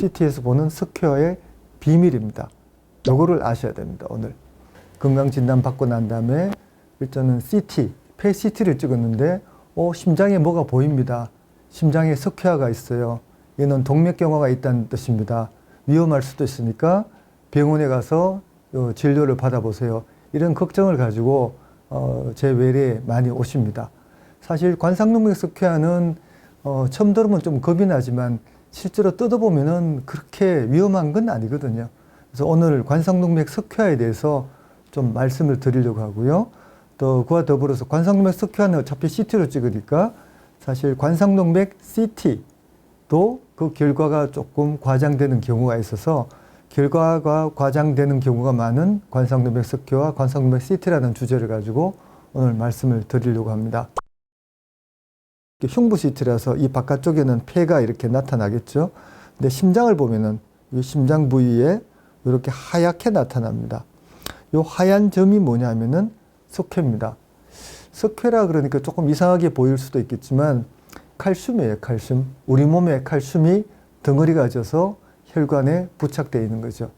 CT에서 보는 스퀘어의 비밀입니다. 요거를 아셔야 됩니다. 오늘 건강 진단 받고 난 다음에 일단은 CT, 폐 CT를 찍었는데 어, 심장에 뭐가 보입니다. 심장에 스퀘어가 있어요. 이는 동맥경화가 있다는 뜻입니다. 위험할 수도 있으니까 병원에 가서 요 진료를 받아보세요. 이런 걱정을 가지고 어, 제 외래에 많이 오십니다. 사실 관상동맥 스퀘어는 어, 처음 들으면 좀 겁이 나지만 실제로 뜯어보면은 그렇게 위험한 건 아니거든요. 그래서 오늘 관상동맥 스퀘어에 대해서 좀 말씀을 드리려고 하고요. 또 그와 더불어서 관상동맥 스퀘어는 어차피 CT로 찍으니까 사실 관상동맥 CT도 그 결과가 조금 과장되는 경우가 있어서 결과가 과장되는 경우가 많은 관상동맥 스퀘어와 관상동맥 CT라는 주제를 가지고 오늘 말씀을 드리려고 합니다. 이게 흉부 CT라서 이 바깥쪽에는 폐가 이렇게 나타나겠죠. 근데 심장을 보면은 이 심장 부위에 이렇게 하얗게 나타납니다. 이 하얀 점이 뭐냐면은 석회입니다. 석회라 그러니까 조금 이상하게 보일 수도 있겠지만 칼슘이에요, 칼슘. 우리 몸에 칼슘이 덩어리가 져서 혈관에 부착되어 있는 거죠.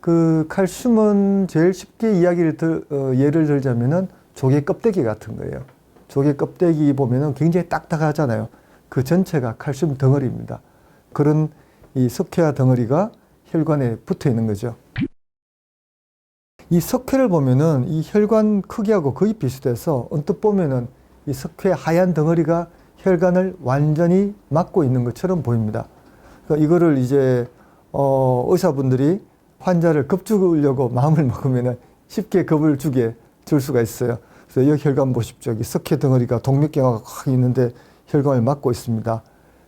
그 칼슘은 제일 쉽게 이야기를 들, 어, 예를 들자면은 조개 껍데기 같은 거예요. 조개 껍데기 보면은 굉장히 딱딱하잖아요. 그 전체가 칼슘 덩어리입니다. 그런 이 석회화 덩어리가 혈관에 붙어 있는 거죠. 이 석회를 보면은 이 혈관 크기하고 거의 비슷해서 언뜻 보면은 이 석회 하얀 덩어리가 혈관을 완전히 막고 있는 것처럼 보입니다. 그러니까 이거를 이제 어, 의사분들이 환자를 겁 주려고 마음을 먹으면은 쉽게 겁을 주게 줄 수가 있어요. 그래서 여기 혈관 보십시오. 여기 석회 덩어리가 동맥경화가 확 있는데 혈관을 막고 있습니다.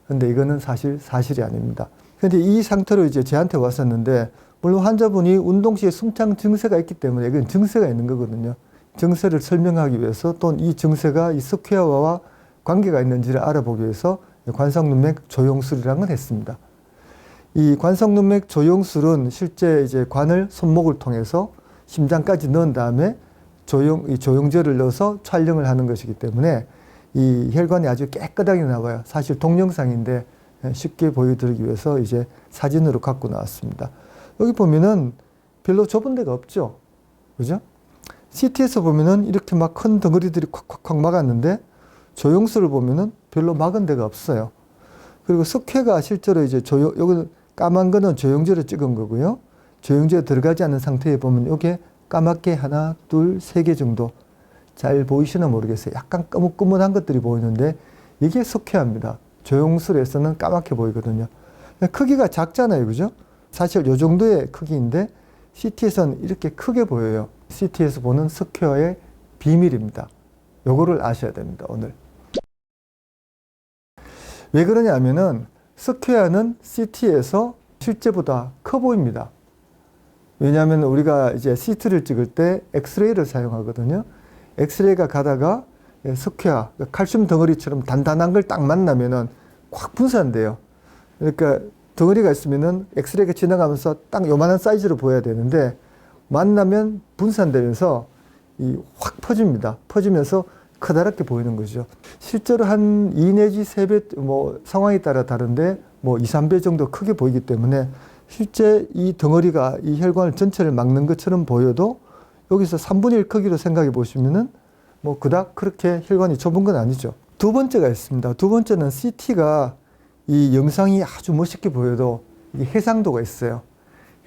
근데 이거는 사실 사실이 아닙니다. 근데 이 상태로 이제 저한테 왔었는데 물론 환자분이 운동 시에 숨창 증세가 있기 때문에 이건 증세가 있는 거거든요. 증세를 설명하기 위해서 또는 이 증세가 이 석회화와 관계가 있는지를 알아보기 위해서 관상눈맥 조영술이라는 걸 했습니다. 이 관상눈맥 조영술은 실제 이제 관을 손목을 통해서 심장까지 넣은 다음에 조영, 이 조영제를 넣어서 촬영을 하는 것이기 때문에 이 혈관이 아주 깨끗하게 나와요. 사실 동영상인데 쉽게 보여드리기 위해서 이제 사진으로 갖고 나왔습니다. 여기 보면은 별로 좁은 데가 없죠. 그죠? CT에서 보면은 이렇게 막 큰 덩어리들이 콱콱콱 막았는데 조영수를 보면은 별로 막은 데가 없어요. 그리고 석회가 실제로 이제 조영, 여기 까만 거는 조영제로 찍은 거고요. 조영제가 들어가지 않은 상태에 보면 이게 까맣게 하나, 둘, 세 개 정도 잘 보이시나 모르겠어요. 약간 꺼뭇꺼뭇한 것들이 보이는데 이게 석회화입니다. 조영술에서는 까맣게 보이거든요. 크기가 작잖아요. 그죠? 사실 요 정도의 크기인데 CT에서는 이렇게 크게 보여요. CT에서 보는 석회화의 비밀입니다. 요거를 아셔야 됩니다. 오늘. 왜 그러냐면은 석회화는 CT에서 실제보다 커 보입니다. 왜냐하면 우리가 이제 CT를 찍을 때 엑스레이를 사용하거든요. 엑스레이가 가다가 석회화, 칼슘 덩어리처럼 단단한 걸 딱 만나면은 확 분산돼요. 그러니까 덩어리가 있으면은 엑스레이가 지나가면서 딱 요만한 사이즈로 보여야 되는데 만나면 분산되면서 이 확 퍼집니다. 퍼지면서 커다랗게 보이는 거죠. 실제로 한 2 내지 3배, 뭐 상황에 따라 다른데 뭐 2, 3배 정도 크게 보이기 때문에 실제 이 덩어리가 이 혈관을 전체를 막는 것처럼 보여도 여기서 3분의 1 크기로 생각해 보시면은 뭐 그닥 그렇게 혈관이 좁은 건 아니죠. 두 번째가 있습니다. 두 번째는 CT가 이 영상이 아주 멋있게 보여도 이게 해상도가 있어요.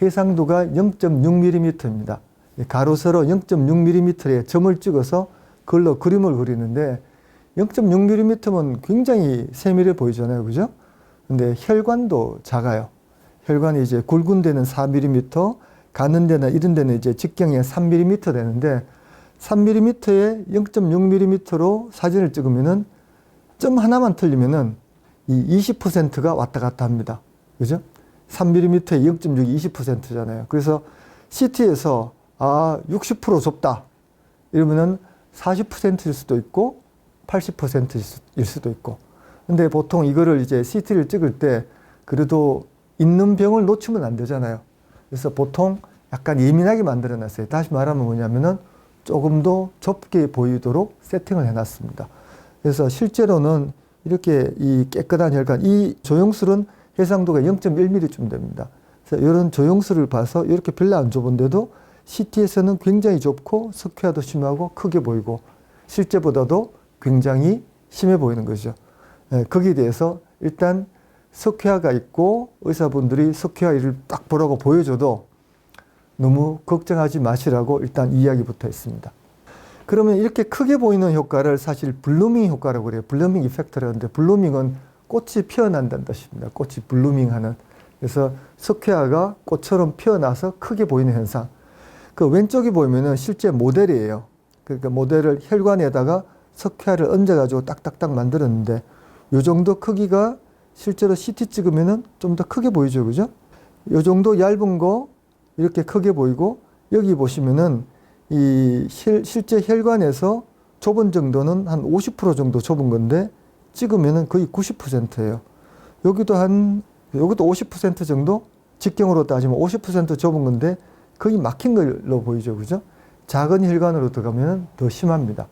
해상도가 0.6mm입니다. 가로 세로 0.6mm의 점을 찍어서 그걸로 그림을 그리는데 0.6mm면 굉장히 세밀해 보이잖아요. 그죠? 근데 혈관도 작아요. 혈관이 이제 굵은 데는 4mm, 가는 데나 이런 데는 이제 직경이 3mm 되는데 3mm에 0.6mm로 사진을 찍으면은 점 하나만 틀리면은 이 20%가 왔다 갔다 합니다. 그죠? 3mm에 0.6이 20%잖아요. 그래서 CT에서 아, 60% 좁다. 이러면은 40%일 수도 있고 80%일 수도 있고. 근데 보통 이거를 이제 CT를 찍을 때 그래도 있는 병을 놓치면 안 되잖아요. 그래서 보통 약간 예민하게 만들어 놨어요. 다시 말하면 뭐냐면은 조금 더 좁게 보이도록 세팅을 해 놨습니다. 그래서 실제로는 이렇게 이 깨끗한 혈관, 이 조영술은 해상도가 0.1mm쯤 됩니다. 그래서 이런 조영수를 봐서 이렇게 별로 안 좁은데도 CT에서는 굉장히 좁고 석회화도 심하고 크게 보이고 실제보다도 굉장히 심해 보이는 거죠. 예, 거기에 대해서 일단 석회화가 있고 의사분들이 석회화를 딱 보라고 보여줘도 너무 걱정하지 마시라고 일단 이야기부터 했습니다. 그러면 이렇게 크게 보이는 효과를 사실 블루밍 효과라고 그래요. 블루밍 이펙트라고 하는데 블루밍은 꽃이 피어난다는 뜻입니다. 꽃이 블루밍하는. 그래서 석회화가 꽃처럼 피어나서 크게 보이는 현상. 그 왼쪽에 보면은 실제 모델이에요. 그러니까 모델을 혈관에다가 석회화를 얹어가지고 딱딱딱 만들었는데 요 정도 크기가 실제로 CT 찍으면은 좀 더 크게 보이죠, 그죠? 요 정도 얇은 거 이렇게 크게 보이고 여기 보시면은 이 실, 실제 혈관에서 좁은 정도는 한 50% 정도 좁은 건데 찍으면은 거의 90%예요. 여기도 한 여기도 50% 정도 직경으로 따지면 50% 좁은 건데 거의 막힌 걸로 보이죠, 그죠? 작은 혈관으로 들어가면 더 심합니다.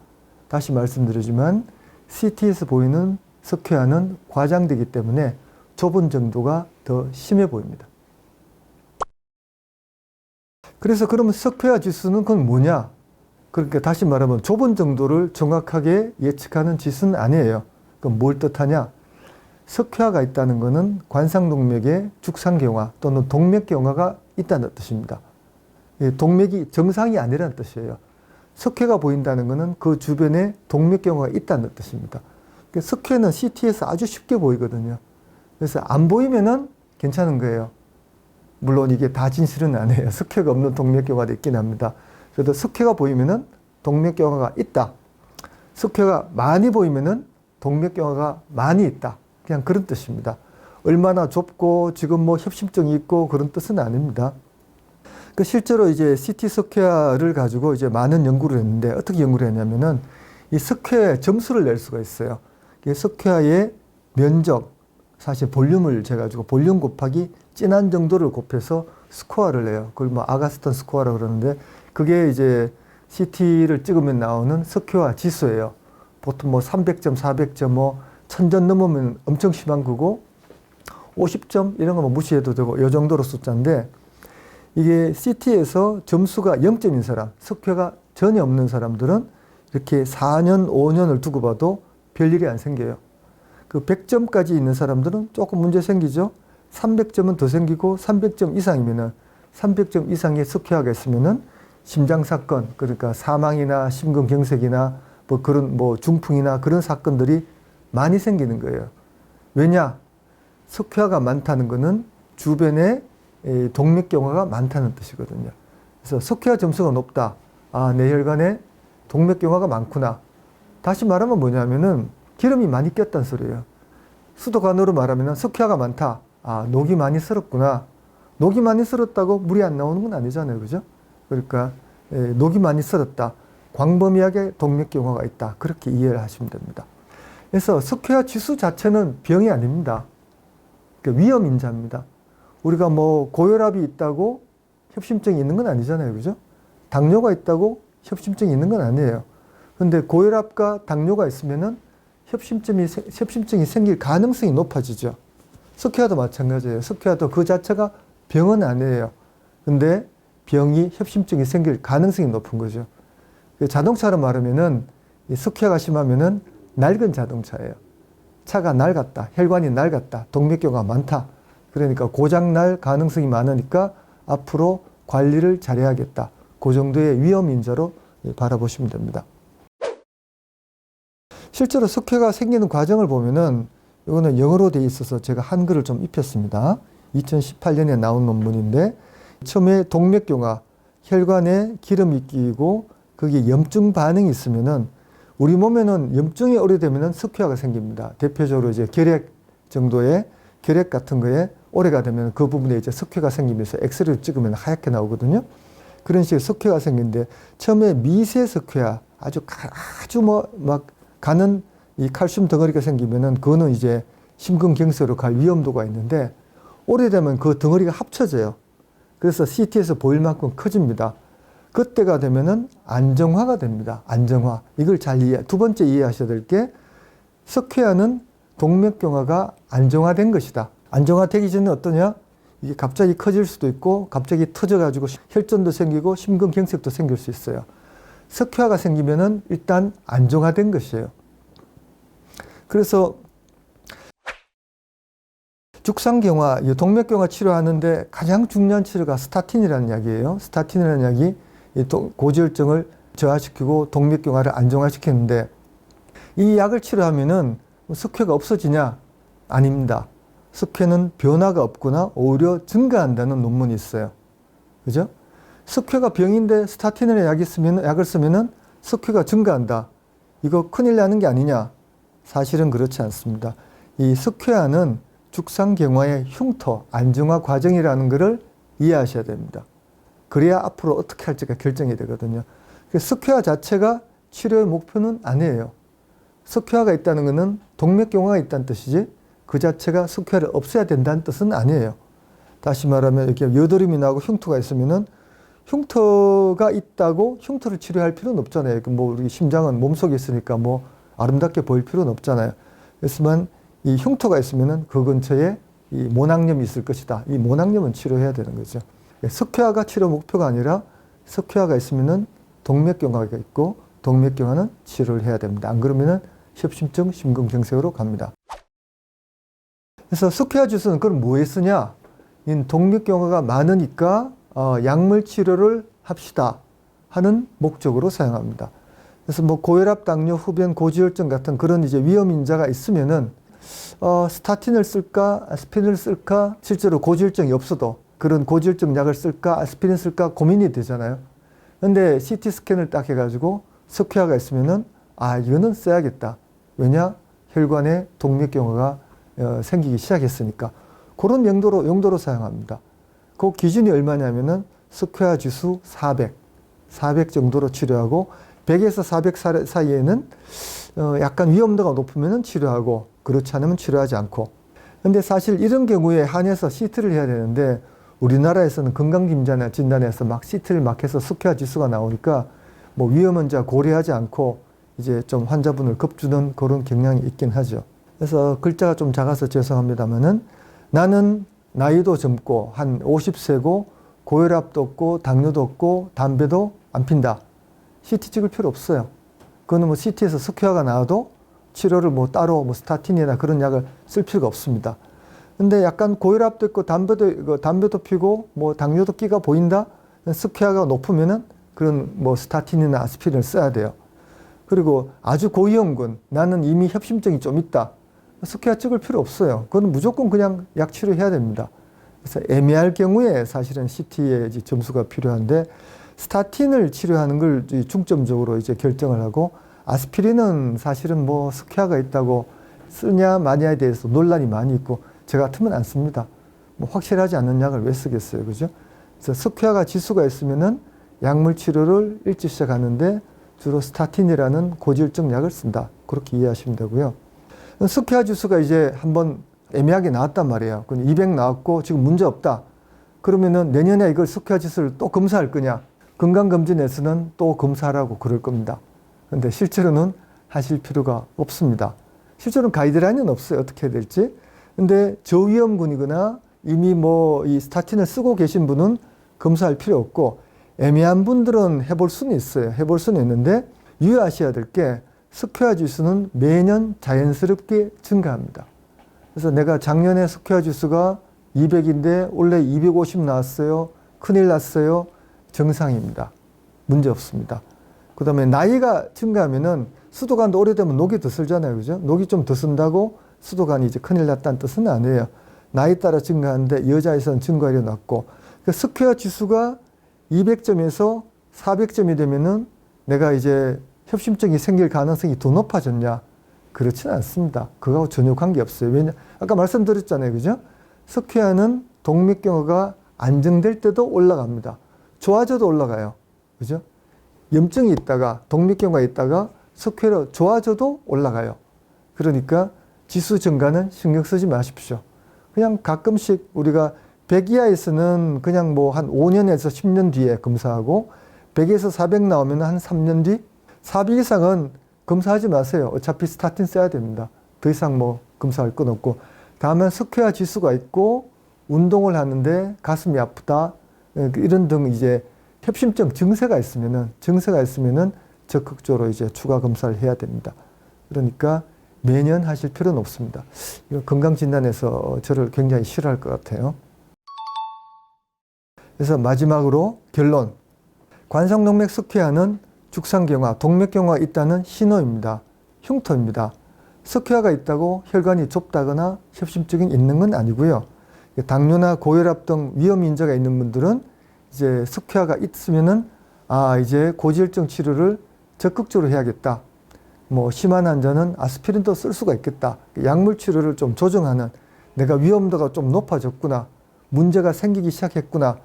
다시 말씀드리지만 CT에서 보이는 석회화는 과장되기 때문에 좁은 정도가 더 심해 보입니다. 그래서 그러면 석회화 지수는 그건 뭐냐? 그러니까 다시 말하면 좁은 정도를 정확하게 예측하는 지수는 아니에요. 그럼 뭘 뜻하냐? 석회화가 있다는 것은 관상동맥의 죽상경화 또는 동맥경화가 있다는 뜻입니다. 이 동맥이 정상이 아니라는 뜻이에요. 석회가 보인다는 것은 그 주변에 동맥경화가 있다는 뜻입니다. 그 석회는 CT에서 아주 쉽게 보이거든요. 그래서 안 보이면은 괜찮은 거예요. 물론 이게 다 진실은 아니에요. 석회가 없는 동맥 경화도 있긴 합니다. 그래도 석회가 보이면은 동맥 경화가 있다. 석회가 많이 보이면은 동맥 경화가 많이 있다. 그냥 그런 뜻입니다. 얼마나 좁고 지금 뭐 협심증이 있고 그런 뜻은 아닙니다. 그 실제로 이제 CT 석회화를 가지고 이제 많은 연구를 했는데 어떻게 연구를 했냐면은 이 석회 점수를 낼 수가 있어요. 이 석회화의 면적, 사실 볼륨을 재가지고 볼륨 곱하기 진한 정도를 곱해서 스코어를 내요. 그걸 뭐 아가스턴 스코어라고 그러는데 그게 이제 CT를 찍으면 나오는 석회화 지수예요. 보통 뭐 300점, 400점, 뭐 1000점 넘으면 엄청 심한 거고 50점 이런 거뭐 무시해도 되고 이 정도로 숫자인데 이게 CT에서 점수가 0점인 사람, 석회가 전혀 없는 사람들은 이렇게 4년, 5년을 두고 봐도 별일이 안 생겨요. 그 100점까지 있는 사람들은 조금 문제 생기죠. 300점은 더 생기고 300점 이상이면은 300점 이상의 석회화가 있으면은 심장 사건 그러니까 사망이나 심근경색이나 뭐 그런 뭐 중풍이나 그런 사건들이 많이 생기는 거예요. 왜냐? 석회화가 많다는 것은 주변에 이 동맥경화가 많다는 뜻이거든요. 그래서 석회화 점수가 높다. 아, 내 혈관에 동맥경화가 많구나. 다시 말하면 뭐냐면은 기름이 많이 꼈다는 소리예요. 수도관으로 말하면 석회화가 많다. 아, 녹이 많이 쓸었구나. 녹이 많이 쓸었다고 물이 안 나오는 건 아니잖아요. 그죠? 그러니까 에, 녹이 많이 쓸었다. 광범위하게 동맥경화가 있다. 그렇게 이해를 하시면 됩니다. 그래서 석회화 지수 자체는 병이 아닙니다. 그러니까 위험 인자입니다. 우리가 뭐 고혈압이 있다고 협심증이 있는 건 아니잖아요. 그죠? 당뇨가 있다고 협심증이 있는 건 아니에요. 근데 고혈압과 당뇨가 있으면은 협심증이, 협심증이 생길 가능성이 높아지죠. 석회화도 마찬가지예요. 석회화도 그 자체가 병은 아니에요. 근데 병이 협심증이 생길 가능성이 높은 거죠. 자동차로 말하면은 이 석회화가 심하면은 낡은 자동차예요. 차가 낡았다. 혈관이 낡았다. 동맥경화가 많다. 그러니까 고장 날 가능성이 많으니까 앞으로 관리를 잘해야겠다. 그 정도의 위험 인자로 바라보시면 됩니다. 실제로 석회가 생기는 과정을 보면은 이거는 영어로 돼 있어서 제가 한글을 좀 입혔습니다. 2018년에 나온 논문인데 처음에 동맥경화, 혈관에 기름이 끼고 거기에 염증 반응이 있으면은 우리 몸에는 염증이 오래되면은 석회화가 생깁니다. 대표적으로 이제 결핵 정도의 결핵 같은 거에 오래가 되면 그 부분에 이제 석회가 생기면서 엑스레이를 찍으면 하얗게 나오거든요. 그런 식의 석회가 생기는데 처음에 미세 석회화 아주 가, 아주 뭐 막 가는 이 칼슘 덩어리가 생기면은 그거는 이제 심근경색으로 갈 위험도가 있는데 오래되면 그 덩어리가 합쳐져요. 그래서 CT에서 보일 만큼 커집니다. 그때가 되면은 안정화가 됩니다. 안정화. 이걸 잘 이해, 두 번째 이해하셔야 될 게 석회화는 동맥경화가 안정화된 것이다. 안정화되기 전에 어떠냐? 이게 갑자기 커질 수도 있고 갑자기 터져가지고 혈전도 생기고 심근경색도 생길 수 있어요. 석회화가 생기면은 일단 안정화된 것이에요. 그래서 죽상경화, 이 동맥경화 치료하는데 가장 중요한 치료가 스타틴이라는 약이에요. 스타틴이라는 약이 고지혈증을 저하시키고 동맥경화를 안정화시키는데 이 약을 치료하면은 석회가 없어지냐? 아닙니다. 석회는 변화가 없거나 오히려 증가한다는 논문이 있어요. 그죠? 석회가 병인데 스타틴이라는 약이 쓰면, 약을 쓰면은 석회가 증가한다. 이거 큰일 나는 게 아니냐? 사실은 그렇지 않습니다. 이 석회화는 죽상경화의 흉터, 안정화 과정이라는 것을 이해하셔야 됩니다. 그래야 앞으로 어떻게 할지가 결정이 되거든요. 그 석회화 자체가 치료의 목표는 아니에요. 석회화가 있다는 것은 동맥경화가 있다는 뜻이지 그 자체가 석회화를 없애야 된다는 뜻은 아니에요. 다시 말하면 이렇게 여드름이 나고 흉터가 있으면은 흉터가 있다고 흉터를 치료할 필요는 없잖아요. 그뭐 우리 심장은 몸속에 있으니까 뭐 아름답게 보일 필요는 없잖아요. 그렇지만 이 흉터가 있으면은 그 근처에 이 모낭염이 있을 것이다. 이 모낭염은 치료해야 되는 거죠. 석회화가 치료 목표가 아니라 석회화가 있으면은 동맥경화가 있고 동맥경화는 치료를 해야 됩니다. 안 그러면은 협심증, 심근경색으로 갑니다. 그래서 석회화 주스는 그럼 뭐에 쓰냐? 이 동맥경화가 많으니까 어, 약물 치료를 합시다 하는 목적으로 사용합니다. 그래서 뭐 고혈압, 당뇨, 흡연, 고지혈증 같은 그런 이제 위험 인자가 있으면은 어, 스타틴을 쓸까, 아스피린을 쓸까, 실제로 고지혈증이 없어도 그런 고지혈증 약을 쓸까, 아스피린 쓸까 고민이 되잖아요. 근데 CT 스캔을 딱 해가지고 석회화가 있으면은 아 이거는 써야겠다. 왜냐 혈관에 동맥경화가 어, 생기기 시작했으니까 그런 용도로 용도로 사용합니다. 그 기준이 얼마냐면은 석회화 지수 400, 400 정도로 치료하고 100에서 400 사- 사이에는 어, 약간 위험도가 높으면은 치료하고 그렇지 않으면 치료하지 않고. 근데 사실 이런 경우에 한해서 CT를 해야 되는데 우리나라에서는 건강진단 진단에서 막 CT를 막 해서 석회화 지수가 나오니까 뭐 위험은 자 고려하지 않고 이제 좀 환자분을 겁주는 그런 경향이 있긴 하죠. 그래서 글자가 좀 작아서 죄송합니다만은 나는 나이도 젊고 한 50세고 고혈압도 없고 당뇨도 없고 담배도 안 핀다. CT 찍을 필요 없어요. 그거는 뭐 CT에서 석회화가 나와도 치료를 뭐 따로 뭐 스타틴이나 그런 약을 쓸 필요가 없습니다. 근데 약간 고혈압도 있고 담배도 이거 담배도 피고 뭐 당뇨도 끼가 보인다. 석회화가 높으면은 그런 뭐 스타틴이나 아스피린을 써야 돼요. 그리고 아주 고위험군 나는 이미 협심증이 좀 있다. 석회화 찍을 필요 없어요. 그건 무조건 그냥 약 치료해야 됩니다. 그래서 애매할 경우에 사실은 CT의 점수가 필요한데 스타틴을 치료하는 걸 중점적으로 이제 결정을 하고 아스피린은 사실은 뭐 석회화가 있다고 쓰냐 마냐에 대해서 논란이 많이 있고 저 같으면 안 씁니다. 뭐 확실하지 않은 약을 왜 쓰겠어요, 그죠? 그래서 석회화가 지수가 있으면은 약물 치료를 일찍 시작하는데 주로 스타틴이라는 고지혈증 약을 쓴다. 그렇게 이해하시면 되고요. 석회화 지수가 이제 한번 애매하게 나왔단 말이에요. 200 나왔고 지금 문제 없다. 그러면은 내년에 이걸 석회화 지수를 또 검사할 거냐? 건강검진에서는 또 검사하라고 그럴 겁니다. 근데 실제로는 하실 필요가 없습니다. 실제로는 가이드라인은 없어요. 어떻게 해야 될지. 근데 저위험군이거나 이미 뭐 이 스타틴을 쓰고 계신 분은 검사할 필요 없고 애매한 분들은 해볼 수는 있어요. 해볼 수는 있는데 유의하셔야 될게 석회화 지수는 매년 자연스럽게 증가합니다. 그래서 내가 작년에 석회화 지수가 200인데 원래 250 나왔어요. 큰일 났어요. 정상입니다. 문제 없습니다. 그 다음에 나이가 증가하면은 수도관도 오래되면 녹이 더 쓸잖아요. 그죠? 녹이 좀 더 쓴다고 수도관이 이제 큰일 났다는 뜻은 아니에요. 나이 따라 증가하는데 여자에서는 증가율이 낮고 그 석회화 지수가 200점에서 400점이 되면은 내가 이제 협심증이 생길 가능성이 더 높아졌냐? 그렇지는 않습니다. 그거하고 전혀 관계없어요. 왜냐? 아까 말씀드렸잖아요. 그죠? 석회화는 동맥경화가 안정될 때도 올라갑니다. 좋아져도 올라가요. 그죠? 염증이 있다가 동맥경화가 있다가 석회로 좋아져도 올라가요. 그러니까 지수 증가는 신경 쓰지 마십시오. 그냥 가끔씩 우리가 100 이하에서는 그냥 뭐 한 5년에서 10년 뒤에 검사하고 100에서 400 나오면 한 3년 뒤 400 이상은 검사하지 마세요. 어차피 스타틴 써야 됩니다. 더 이상 뭐 검사할 건 없고 다음은 스퀘어 지수가 있고 운동을 하는데 가슴이 아프다 예, 이런 등 이제 협심증 증세가 있으면은 증세가 있으면은 적극적으로 이제 추가 검사를 해야 됩니다. 그러니까 매년 하실 필요는 없습니다. 이거 건강 진단에서 저를 굉장히 싫어할 것 같아요. 그래서 마지막으로 결론. 관성동맥 스퀘어는 죽상경화, 동맥경화가 있다는 신호입니다. 흉터입니다. 스퀘어가 있다고 혈관이 좁다거나 협심증이 있는 건 아니고요. 당뇨나 고혈압 등 위험 인자가 있는 분들은 이제 스퀘어가 있으면은 아 이제 고지혈증 치료를 적극적으로 해야겠다. 뭐 심한 환자는 아스피린도 쓸 수가 있겠다. 약물 치료를 좀 조정하는 내가 위험도가 좀 높아졌구나. 문제가 생기기 시작했구나.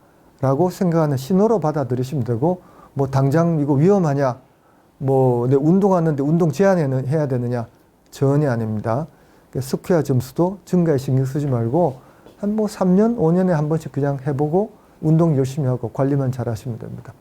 라고 생각하는 신호로 받아들이시면 되고 뭐 당장 이거 위험하냐? 뭐 내 운동하는데 운동 제한해는 해야 되느냐? 전혀 아닙니다. 스퀘어 점수도 증가에 신경 쓰지 말고 한 뭐 3년, 5년에 한 번씩 그냥 해보고 운동 열심히 하고 관리만 잘 하시면 됩니다.